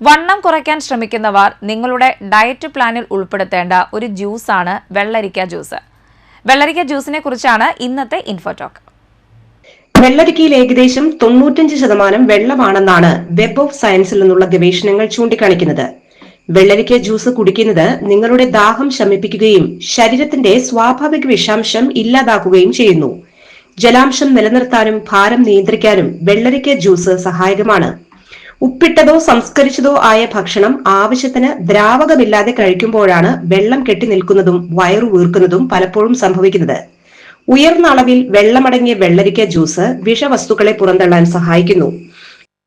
വണ്ണം കുറയ്ക്കാൻ ശ്രമിക്കുന്നവർ നിങ്ങളുടെ ഡയറ്റ് പ്ലാനിൽ ഉൾപ്പെടുത്തേണ്ട ഒരു ജ്യൂസാണ് വെള്ളരിക്ക ജ്യൂസ്. വെള്ളരിക്ക ജ്യൂസിനെ കുറിച്ചാണ് ഇന്നത്തെ ഇൻഫോടോക്ക്. വെള്ളരിക്കയിൽ ഏകദേശം തൊണ്ണൂറ്റഞ്ച് ശതമാനം വെള്ളമാണെന്നാണ് വെബ് ഓഫ് സയൻസിൽ നിന്നുള്ള ഗവേഷണങ്ങൾ ചൂണ്ടിക്കാണിക്കുന്നത്. വെള്ളരിക്ക ജ്യൂസ് കുടിക്കുന്നത് നിങ്ങളുടെ ദാഹം ശമിപ്പിക്കുകയും ശരീരത്തിന്റെ സ്വാഭാവിക വിഷാംശം ഇല്ലാതാക്കുകയും ചെയ്യുന്നു. ജലാംശം നിലനിർത്താനും ഭാരം നിയന്ത്രിക്കാനും വെള്ളരിക്ക ജ്യൂസ് സഹായകമാണ്. ഉപ്പിട്ടതോ സംസ്കരിച്ചതോ ആയ ഭക്ഷണം ആവശ്യത്തിന് ദ്രാവകമില്ലാതെ കഴിക്കുമ്പോഴാണ് വെള്ളം കെട്ടി നിൽക്കുന്നതും വയറു വീർക്കുന്നതും പലപ്പോഴും സംഭവിക്കുന്നത്. ഉയർന്ന അളവിൽ വെള്ളമടങ്ങിയ വെള്ളരിക്ക ജ്യൂസ് വിഷവസ്തുക്കളെ പുറന്തള്ളാൻ സഹായിക്കുന്നു.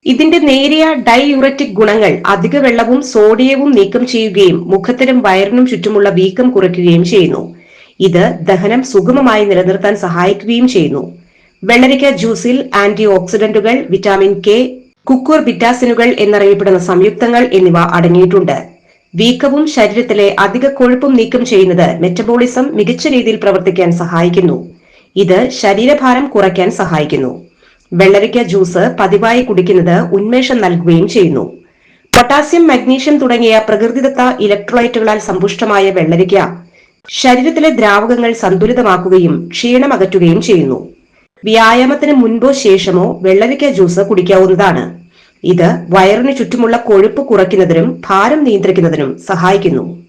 ഇതിന്റെ നേരിയ ഡൈയുററ്റിക് ഗുണങ്ങൾ അധിക വെള്ളവും സോഡിയവും നീക്കം ചെയ്യുകയും മുഖത്തിനും വയറിനും ചുറ്റുമുള്ള വീക്കം കുറയ്ക്കുകയും ചെയ്യുന്നു. ഇത് ദഹനം സുഗമമായി നിലനിർത്താൻ സഹായിക്കുകയും ചെയ്യുന്നു. വെള്ളരിക്ക ജ്യൂസിൽ ആന്റി ഓക്സിഡന്റുകൾ വിറ്റാമിൻ കെ കുക്കൂർ ബിറ്റാസിനുകൾ എന്നറിയപ്പെടുന്ന സംയുക്തങ്ങൾ എന്നിവ അടങ്ങിയിട്ടുണ്ട്. വീക്കവും ശരീരത്തിലെ അധിക കൊഴുപ്പും നീക്കം ചെയ്യുന്നത് മെറ്റബോളിസം മികച്ച രീതിയിൽ പ്രവർത്തിക്കാൻ സഹായിക്കുന്നു. ഇത് ശരീരഭാരം കുറയ്ക്കാൻ സഹായിക്കുന്നു. വെള്ളരിക്ക ജ്യൂസ് പതിവായി കുടിക്കുന്നത് ഉന്മേഷം നൽകുകയും ചെയ്യുന്നു. പൊട്ടാസ്യം മഗ്നീഷ്യം തുടങ്ങിയ പ്രകൃതിദത്ത ഇലക്ട്രോലൈറ്റുകളാൽ സമ്പുഷ്ടമായ വെള്ളരിക്ക ശരീരത്തിലെ ദ്രാവകങ്ങൾ സന്തുലിതമാക്കുകയും ക്ഷീണം അകറ്റുകയും ചെയ്യുന്നു. വ്യായാമത്തിന് മുൻപോ ശേഷമോ വെള്ളരിക്ക ജ്യൂസ് കുടിക്കാവുന്നതാണ്. ഇത് വയറിന് ചുറ്റുമുള്ള കൊഴുപ്പ് കുറയ്ക്കുന്നതിനും ഭാരം നിയന്ത്രിക്കുന്നതിനും സഹായിക്കുന്നു.